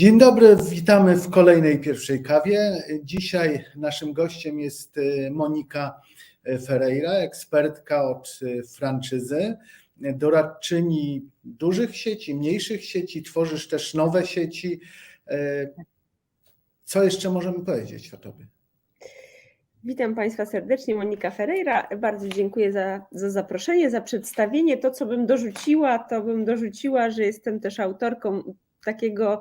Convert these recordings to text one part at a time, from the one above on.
Dzień dobry, witamy w kolejnej pierwszej kawie. Dzisiaj naszym gościem jest e, Monika Ferreira, ekspertka od e, franczyzy, doradczyni dużych sieci, mniejszych sieci, tworzysz też nowe sieci. Co jeszcze możemy powiedzieć o Tobie? Witam Państwa serdecznie, Monika Ferreira. Bardzo dziękuję za, za zaproszenie, za przedstawienie. To, co bym dorzuciła, to bym dorzuciła, że jestem też autorką takiego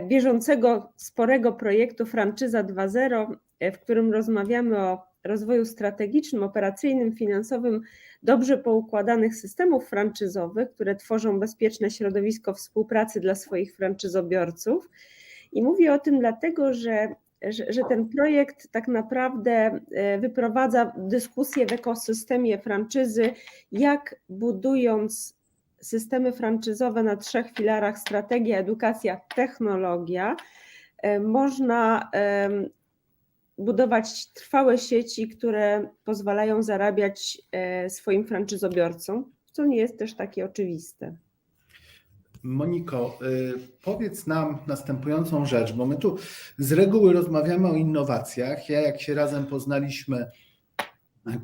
bieżącego, sporego projektu Franczyza 2.0, e, w którym rozmawiamy o rozwoju strategicznym, operacyjnym, finansowym dobrze poukładanych systemów franczyzowych, które tworzą bezpieczne środowisko współpracy dla swoich franczyzobiorców. I mówię o tym dlatego, że że, że, ten projekt tak naprawdę e, wyprowadza dyskusję w ekosystemie franczyzy, jak budując systemy franczyzowe na trzech filarach strategia, edukacja, technologia, e, można budować trwałe sieci, które pozwalają zarabiać e, swoim franczyzobiorcom, co nie jest też takie oczywiste. Moniko, y, powiedz nam następującą rzecz, bo my tu z reguły rozmawiamy o innowacjach. Ja, jak się razem poznaliśmy,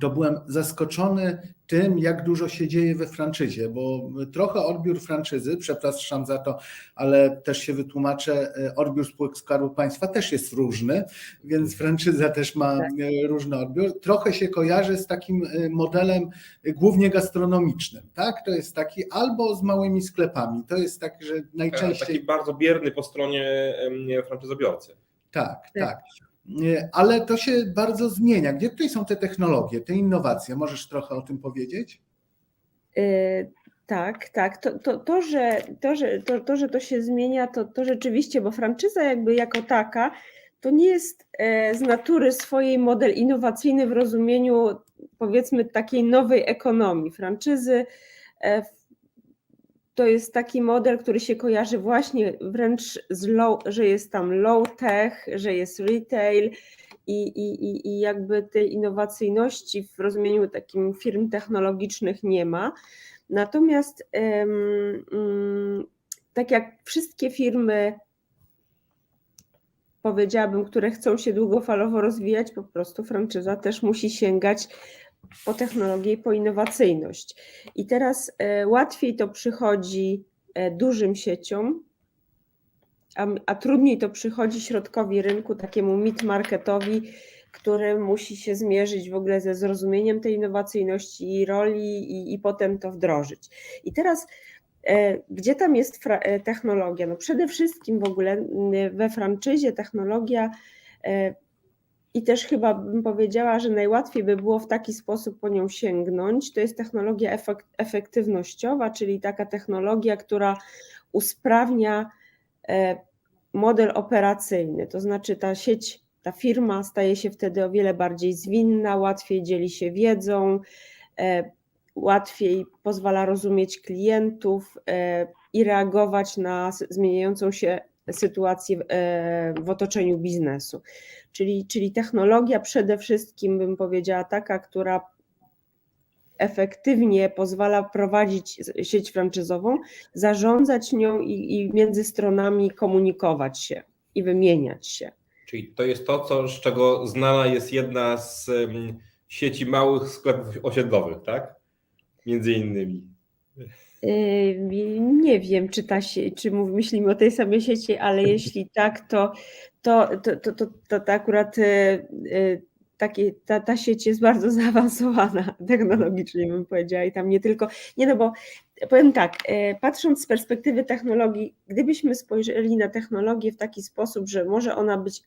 to byłem zaskoczony tym, jak dużo się dzieje we franczyzie, bo trochę odbiór franczyzy, przepraszam za to, ale też się wytłumaczę, odbiór spółek Skarbu Państwa też jest różny, więc franczyza też ma tak. różny odbiór. Trochę się kojarzy z takim modelem głównie gastronomicznym, tak? To jest taki albo z małymi sklepami. To jest tak, że najczęściej. Taki bardzo bierny po stronie franczyzobiorcy. Tak, tak. Tak ale to się bardzo zmienia. Gdzie tutaj są te technologie, te innowacje? Możesz trochę o tym powiedzieć? Yy, tak, tak. To, to, to, że, to, że, to, to, że to się zmienia, to, to rzeczywiście, bo franczyza jakby jako taka to nie jest e, z natury swojej model innowacyjny w rozumieniu powiedzmy takiej nowej ekonomii. Franczyzy e, to jest taki model, który się kojarzy właśnie wręcz z low, że jest tam low tech, że jest retail i, i, i jakby tej innowacyjności w rozumieniu takim firm technologicznych nie ma. Natomiast um, tak jak wszystkie firmy, powiedziałabym, które chcą się długofalowo rozwijać, po prostu franczyza też musi sięgać po technologię i po innowacyjność. I teraz e, łatwiej to przychodzi e, dużym sieciom, a, a trudniej to przychodzi środkowi rynku, takiemu mid-marketowi, który musi się zmierzyć w ogóle ze zrozumieniem tej innowacyjności i roli i, i potem to wdrożyć. I teraz e, gdzie tam jest technologia? No przede wszystkim w ogóle we franczyzie technologia i też chyba bym powiedziała, że najłatwiej by było w taki sposób po nią sięgnąć. To jest technologia efektywnościowa, czyli taka technologia, która usprawnia e, model operacyjny. To znaczy ta sieć, ta firma staje się wtedy o wiele bardziej zwinna, łatwiej dzieli się wiedzą, e, łatwiej pozwala rozumieć klientów e, i reagować na zmieniającą się sytuację w otoczeniu biznesu. Czyli, czyli technologia przede wszystkim, bym powiedziała, taka, która efektywnie pozwala prowadzić sieć franczyzową, zarządzać nią i, i między stronami komunikować się i wymieniać się. Czyli to jest to, co, z czego znana jest jedna z sieci małych sklepów osiedlowych, tak? Między innymi. Nie wiem, czy, ta, czy myślimy o tej samej sieci, ale jeśli tak, to, to, to, to, to, to akurat yy, taki, ta, ta sieć jest bardzo zaawansowana technologicznie, bym powiedziała, i tam nie tylko. Nie, no bo powiem tak, patrząc z perspektywy technologii, gdybyśmy spojrzeli na technologię w taki sposób, że może ona być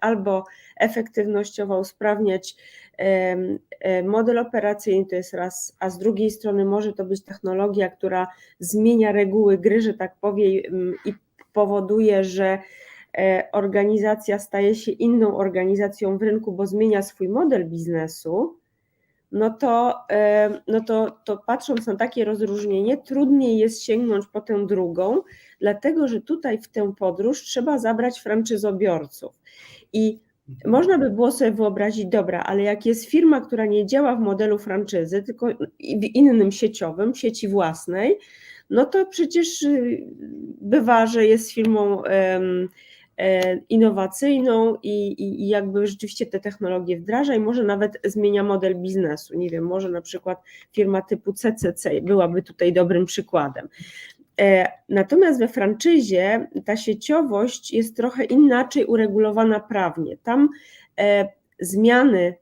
albo efektywnościowo usprawniać model operacyjny, to jest raz, a z drugiej strony może to być technologia, która zmienia reguły gry, że tak powiem, i powoduje, że e, organizacja staje się inną organizacją w rynku, bo zmienia swój model biznesu, no to, no to, to patrząc na takie rozróżnienie, trudniej jest sięgnąć po tę drugą, dlatego że tutaj w tę podróż trzeba zabrać franczyzobiorców. I można by było sobie wyobrazić, dobra, ale jak jest firma, która nie działa w modelu franczyzy, tylko w innym sieciowym, sieci własnej, no to przecież y, bywa, że jest firmą e, innowacyjną i, i jakby rzeczywiście te technologie wdraża i może nawet zmienia model biznesu. Nie wiem, może na przykład firma typu CCC byłaby tutaj dobrym przykładem. E, Natomiast we franczyzie ta sieciowość jest trochę inaczej uregulowana prawnie. Tam e, zmiany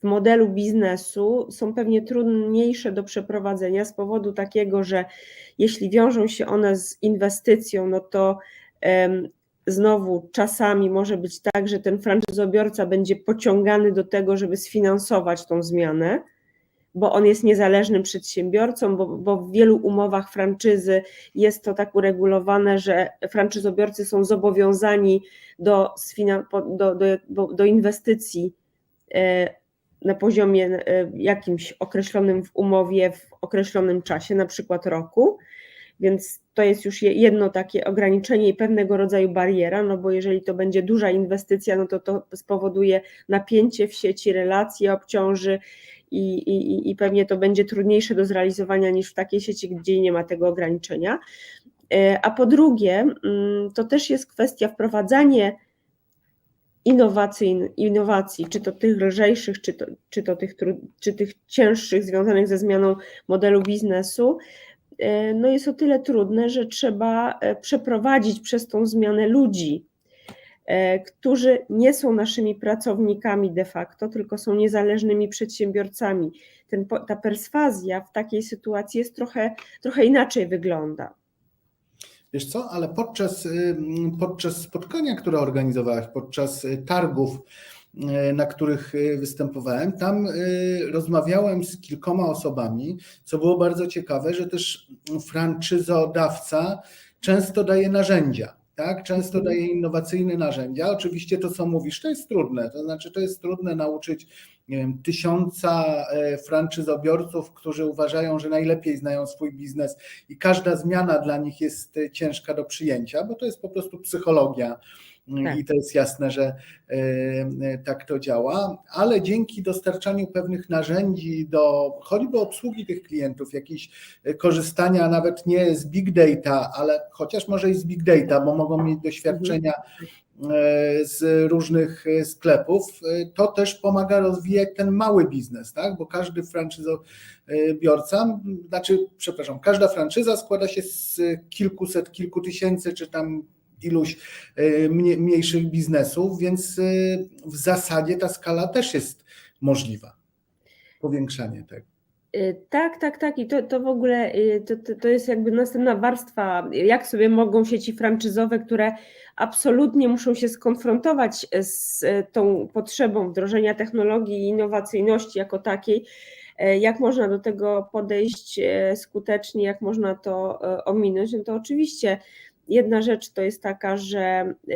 w modelu biznesu są pewnie trudniejsze do przeprowadzenia z powodu takiego, że jeśli wiążą się one z inwestycją, no to znowu czasami może być tak, że ten franczyzobiorca będzie pociągany do tego, żeby sfinansować tą zmianę, bo on jest niezależnym przedsiębiorcą, bo, bo w wielu umowach franczyzy jest to tak uregulowane, że franczyzobiorcy są zobowiązani do, do, do, do, inwestycji e, na poziomie e, jakimś określonym w umowie w określonym czasie, na przykład roku. Więc to jest już je- jedno takie ograniczenie i pewnego rodzaju bariera, no bo jeżeli to będzie duża inwestycja, no to to spowoduje napięcie w sieci, relacje obciąży i, i, i pewnie to będzie trudniejsze do zrealizowania niż w takiej sieci, gdzie nie ma tego ograniczenia. E, A po drugie, mm, to też jest kwestia wprowadzania innowacyjn, innowacji, czy to tych lżejszych, czy to, czy to tych, czy tych cięższych, związanych ze zmianą modelu biznesu, e, no jest o tyle trudne, że trzeba e, przeprowadzić przez tą zmianę ludzi, którzy nie są naszymi pracownikami de facto, tylko są niezależnymi przedsiębiorcami. Ten, ta perswazja w takiej sytuacji jest trochę, trochę inaczej wygląda. Wiesz co, ale podczas, y, podczas spotkania, które organizowałeś, podczas y, targów, y, na których występowałem, tam rozmawiałem z kilkoma osobami, co było bardzo ciekawe, że też franczyzodawca często daje narzędzia. Tak, często daje innowacyjne narzędzia. Oczywiście to, co mówisz, to jest trudne. To znaczy, to jest trudne nauczyć nie wiem, tysiąca e, franczyzobiorców, którzy uważają, że najlepiej znają swój biznes i każda zmiana dla nich jest e, ciężka do przyjęcia, bo to jest po prostu psychologia. Tak. I to jest jasne, że e, e, tak to działa, ale dzięki dostarczaniu pewnych narzędzi do choćby obsługi tych klientów, jakichś e, korzystania nawet nie z big data, ale chociaż może i z big data, bo mogą mieć doświadczenia z różnych sklepów, to też pomaga rozwijać ten mały biznes, tak? Bo każdy franczyzobiorca, znaczy, przepraszam, każda franczyza składa się z kilkuset, kilku tysięcy, czy tam iluś e, mnie- mniejszych biznesów, więc e, w zasadzie ta skala też jest możliwa. Powiększanie tego. Y, Tak, tak, tak. I to, to w ogóle to, to, jest jakby następna warstwa, jak sobie mogą sieci franczyzowe, które absolutnie muszą się skonfrontować z tą potrzebą wdrożenia technologii i innowacyjności jako takiej, jak można do tego podejść skutecznie, jak można to ominąć, no to oczywiście jedna rzecz to jest taka, że y,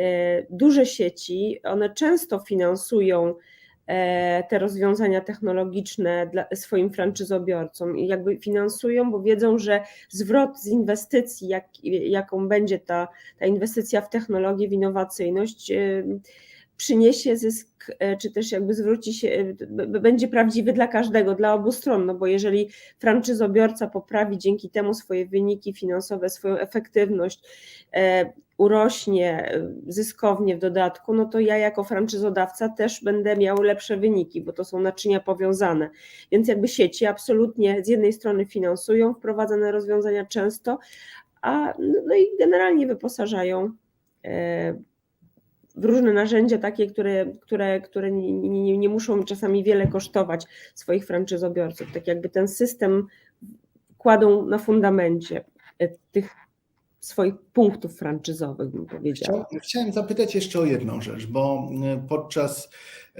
duże sieci, one często finansują e, te rozwiązania technologiczne dla swoim franczyzobiorcom i jakby finansują, bo wiedzą, że zwrot z inwestycji, jak, jaką będzie ta, ta inwestycja w technologię, w innowacyjność, e, przyniesie zysk, e, czy też jakby zwróci się, e, będzie prawdziwy dla każdego, dla obu stron, no bo jeżeli franczyzobiorca poprawi dzięki temu swoje wyniki finansowe, swoją efektywność, e, urośnie zyskownie w dodatku, no to ja jako franczyzodawca też będę miał lepsze wyniki, bo to są naczynia powiązane. Więc jakby sieci absolutnie z jednej strony finansują wprowadzane rozwiązania często, a no i generalnie wyposażają różne narzędzia takie, które, które, które nie, nie, nie muszą czasami wiele kosztować swoich franczyzobiorców. Tak jakby ten system kładą na fundamencie e, tych swoich punktów franczyzowych, bym powiedziała. Chciał- Chciałem zapytać jeszcze o jedną rzecz, bo y, podczas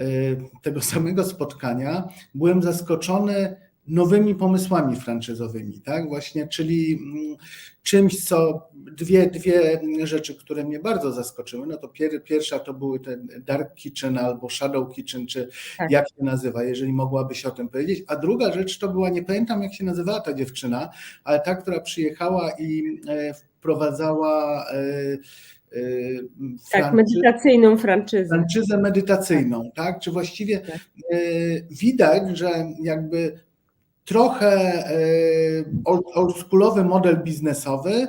y, tego samego spotkania byłem zaskoczony nowymi pomysłami franczyzowymi, tak? Właśnie, czyli mm, czymś, co dwie, dwie rzeczy, które mnie bardzo zaskoczyły. No to pier, pierwsza to były ten Dark Kitchen albo Shadow Kitchen, czy Tak. jak się nazywa, jeżeli mogłabyś o tym powiedzieć. A druga rzecz to była, nie pamiętam jak się nazywała ta dziewczyna, ale ta, która przyjechała i e, wprowadzała e, e, Tak, franczy- medytacyjną franczyzę. franczyzę medytacyjną, tak? Czy właściwie Tak. widać, że jakby trochę e, old- oldschoolowy model biznesowy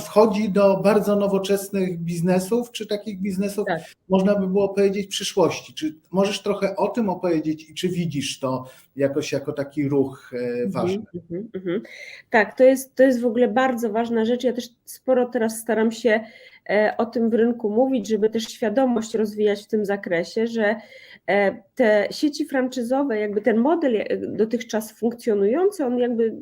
wchodzi do bardzo nowoczesnych biznesów, czy takich biznesów, Tak. można by było powiedzieć, przyszłości. Czy możesz trochę o tym opowiedzieć i czy widzisz to jakoś jako taki ruch e, ważny? Mhm, mhm, mhm. Tak, to jest, to jest w ogóle bardzo ważna rzecz. Ja też sporo teraz staram się o tym w rynku mówić, żeby też świadomość rozwijać w tym zakresie, że e, te sieci franczyzowe, jakby ten model e, dotychczas funkcjonujący, on jakby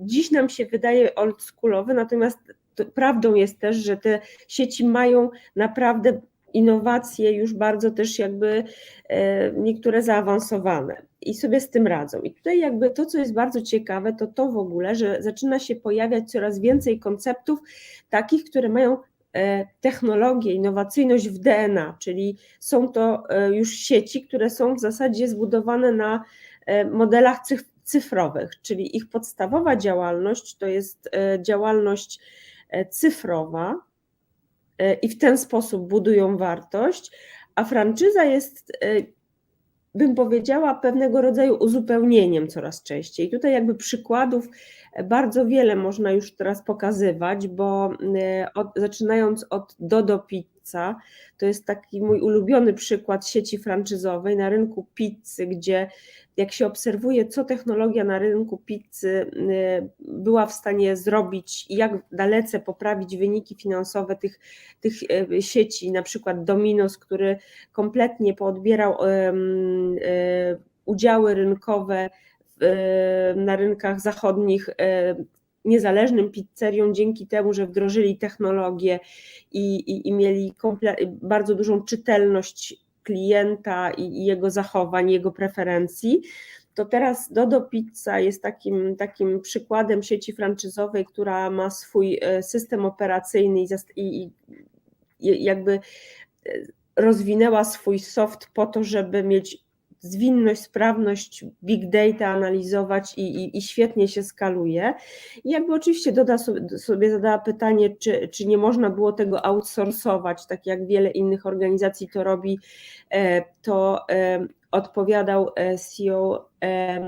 dziś nam się wydaje oldschoolowy, natomiast to prawdą jest też, że te sieci mają naprawdę innowacje już bardzo też jakby e, niektóre zaawansowane i sobie z tym radzą. I tutaj jakby to, co jest bardzo ciekawe, to to w ogóle, że zaczyna się pojawiać coraz więcej konceptów takich, które mają e, technologię, innowacyjność w DNA, czyli są to e, już sieci, które są w zasadzie zbudowane na e, modelach cyf- cyfrowych, czyli ich podstawowa działalność to jest e, działalność e, cyfrowa e, i w ten sposób budują wartość, a franczyza jest e, bym powiedziała, pewnego rodzaju uzupełnieniem coraz częściej. Tutaj jakby przykładów bardzo wiele można już teraz pokazywać, bo e, od, zaczynając od Dodo Pizza, to jest taki mój ulubiony przykład sieci franczyzowej na rynku pizzy, gdzie jak się obserwuje, co technologia na rynku pizzy e, była w stanie zrobić i jak dalece poprawić wyniki finansowe tych, tych e, sieci, na przykład Domino's, który kompletnie poodbierał e, udziały rynkowe na rynkach zachodnich niezależnym pizzeriom dzięki temu, że wdrożyli technologię i, i, i mieli bardzo dużą czytelność klienta i, i jego zachowań, jego preferencji. To teraz Dodo Pizza jest takim, takim przykładem sieci franczyzowej, która ma swój e, system operacyjny i, i i jakby e, rozwinęła swój soft po to, żeby mieć zwinność, sprawność, big data analizować i, i, i świetnie się skaluje. I jakby oczywiście Doda sobie, sobie zadała pytanie, czy, czy nie można było tego outsourcować, tak jak wiele innych organizacji to robi, e, to e, odpowiadał e, CEO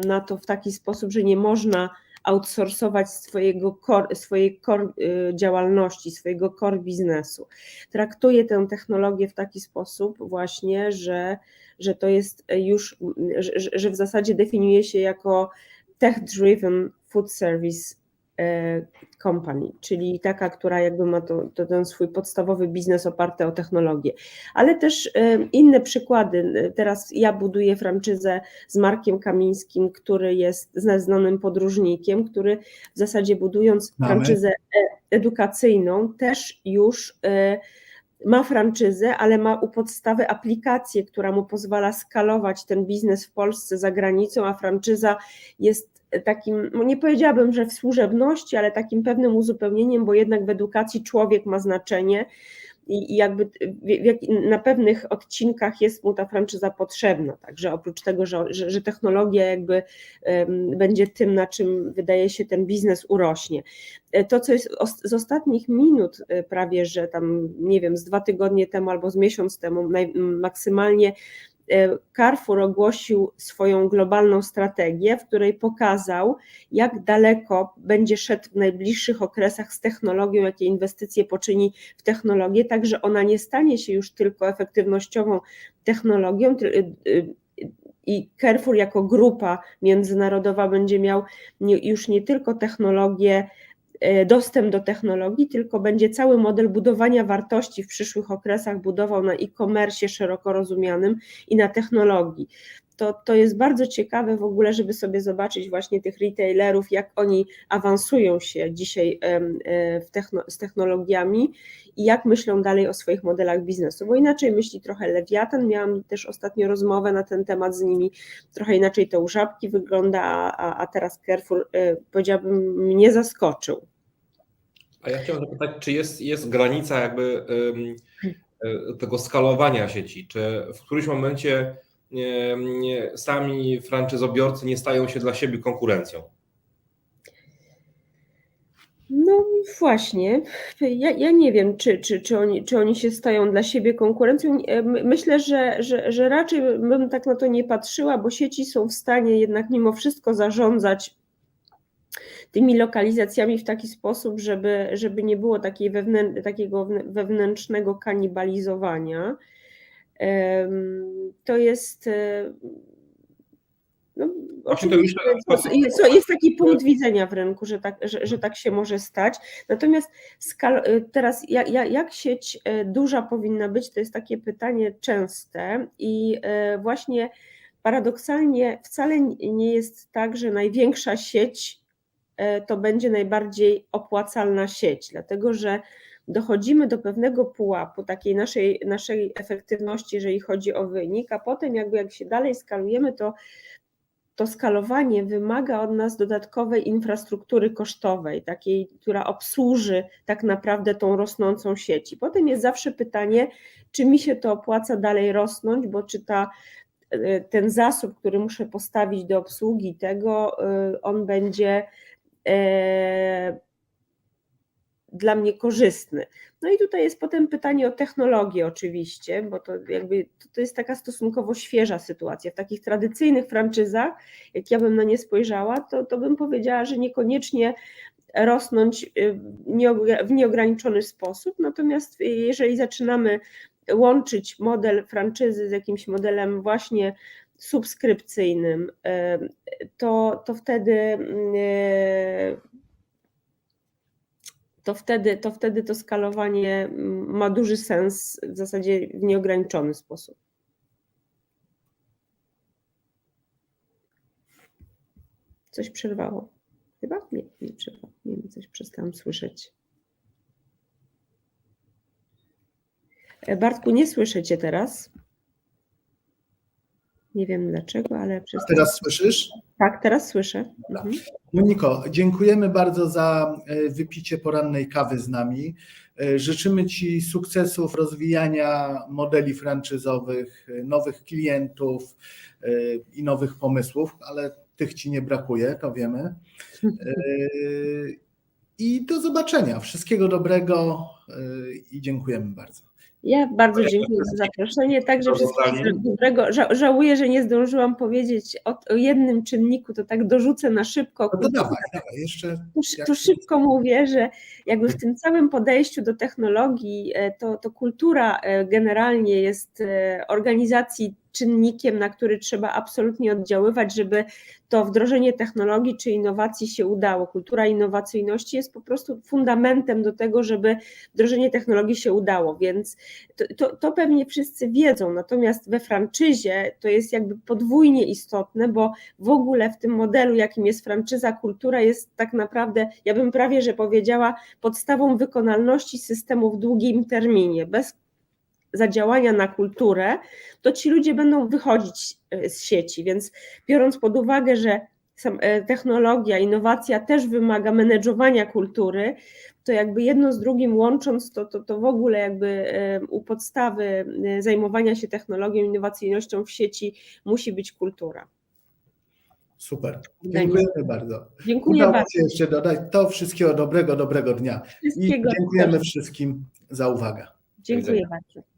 na to w taki sposób, że nie można outsourcować swojego core, swojej core działalności, swojego core biznesu. Traktuje tę technologię w taki sposób właśnie, że, że to jest już, że, że w zasadzie definiuje się jako tech-driven food service e, company, czyli taka, która jakby ma to, to ten swój podstawowy biznes oparty o technologię. Ale też e, inne przykłady. Teraz ja buduję franczyzę z Markiem Kamińskim, który jest znanym podróżnikiem, który w zasadzie budując Mamy. franczyzę e- edukacyjną też już e, ma franczyzę, ale ma u podstawy aplikację, która mu pozwala skalować ten biznes w Polsce za granicą, a franczyza jest takim, no nie powiedziałabym, że w służebności, ale takim pewnym uzupełnieniem, bo jednak w edukacji człowiek ma znaczenie i, jakby na pewnych odcinkach jest mu ta franczyza potrzebna. Także oprócz tego, że, że, technologia jakby będzie tym, na czym wydaje się ten biznes urośnie. E, To, co jest z ostatnich minut, e, prawie że tam, nie wiem, z dwa tygodnie temu albo z miesiąc temu, maksymalnie Carrefour ogłosił swoją globalną strategię, w której pokazał, jak daleko będzie szedł w najbliższych okresach z technologią, jakie inwestycje poczyni w technologię, tak że ona nie stanie się już tylko efektywnościową technologią, y, y, i Carrefour jako grupa międzynarodowa będzie miał już nie tylko technologię, e, dostęp do technologii, tylko będzie cały model budowania wartości w przyszłych okresach budował na e-commerce szeroko rozumianym i na technologii. To, to jest bardzo ciekawe w ogóle, żeby sobie zobaczyć właśnie tych retailerów, jak oni awansują się dzisiaj e, techno, z technologiami i jak myślą dalej o swoich modelach biznesu, bo inaczej myśli trochę Lewiatan. Miałam też ostatnio rozmowę na ten temat z nimi, trochę inaczej to u Żabki wygląda, a, a- teraz Carrefour, e, powiedziałabym, mnie zaskoczył. A ja chciałem zapytać, czy jest, jest granica jakby y, tego skalowania sieci? Czy w którymś momencie sami franczyzobiorcy nie stają się dla siebie konkurencją? No właśnie, ja, ja nie wiem, czy, czy, czy, oni, czy oni się stają dla siebie konkurencją. Myślę, że, że, że raczej bym tak na to nie patrzyła, bo sieci są w stanie jednak mimo wszystko zarządzać tymi lokalizacjami w taki sposób, żeby, żeby nie było takiej wewnę, takiego wewnę- wewnętrznego kanibalizowania. To jest. e, No, myślę, oczywiście jest, jest taki punkt widzenia w rynku, że tak, że, że tak się może stać. Natomiast skal, teraz jak, jak, sieć e, duża powinna być, to jest takie pytanie częste i e, właśnie paradoksalnie wcale nie jest tak, że największa sieć e, to będzie najbardziej opłacalna sieć, dlatego że dochodzimy do pewnego pułapu takiej naszej, naszej efektywności, jeżeli chodzi o wynik, a potem jakby jak się dalej skalujemy, to to skalowanie wymaga od nas dodatkowej infrastruktury kosztowej, takiej, która obsłuży tak naprawdę tą rosnącą sieć. I potem jest zawsze pytanie, czy mi się to opłaca dalej rosnąć, bo czy ta, y, ten zasób, który muszę postawić do obsługi tego, y, on będzie e, dla mnie korzystny. No i tutaj jest potem pytanie o technologię oczywiście, bo to jakby to, jest taka stosunkowo świeża sytuacja. W takich tradycyjnych franczyzach, jak ja bym na nie spojrzała, to, to bym powiedziała, że niekoniecznie rosnąć y, w nieograniczony sposób, natomiast jeżeli zaczynamy łączyć model franczyzy z jakimś modelem właśnie subskrypcyjnym, y, to, to wtedy y, to wtedy, to wtedy to skalowanie mm, ma duży sens w zasadzie w nieograniczony sposób. Coś przerwało. Chyba? Nie, nie przerwało. Nie wiem, coś przestałam słyszeć. E, Bartku, nie słyszę Cię teraz. Nie wiem dlaczego, ale A przestałam. teraz słyszysz? Tak, teraz słyszę. Mhm. Moniko, dziękujemy bardzo za e, wypicie porannej kawy z nami. E, Życzymy Ci sukcesów, rozwijania modeli franczyzowych, e, nowych klientów i nowych pomysłów, ale tych Ci nie brakuje, to wiemy. I do zobaczenia. Wszystkiego dobrego i dziękujemy bardzo. Ja bardzo dziękuję za zaproszenie. Także wszystkiego dobrego. Ża- Żałuję, że nie zdążyłam powiedzieć o, o jednym czynniku, to tak dorzucę na szybko. No to dawaj, dawaj, jeszcze Tu, tu szybko mówię, że jakby w tym całym podejściu do technologii, e, to, to kultura e, generalnie jest e, organizacji czynnikiem, na który trzeba absolutnie oddziaływać, żeby to wdrożenie technologii czy innowacji się udało. Kultura innowacyjności jest po prostu fundamentem do tego, żeby wdrożenie technologii się udało, więc to, to, to pewnie wszyscy wiedzą, natomiast we franczyzie to jest jakby podwójnie istotne, bo w ogóle w tym modelu, jakim jest franczyza, kultura jest tak naprawdę, ja bym prawie że powiedziała, podstawą wykonalności systemu w długim terminie. Bez zadziałania na kulturę, to ci ludzie będą wychodzić e, z sieci. Więc biorąc pod uwagę, że e, technologia, innowacja też wymaga menedżowania kultury, to jakby jedno z drugim łącząc, to, to, to w ogóle jakby e, u podstawy zajmowania się technologią, innowacyjnością w sieci musi być kultura. super. Dziękujemy bardzo. Dziękuję Udało bardzo. się jeszcze dodać to wszystkiego dobrego, dobrego dnia. I dziękujemy wszystkim za uwagę. Dziękuję bardzo.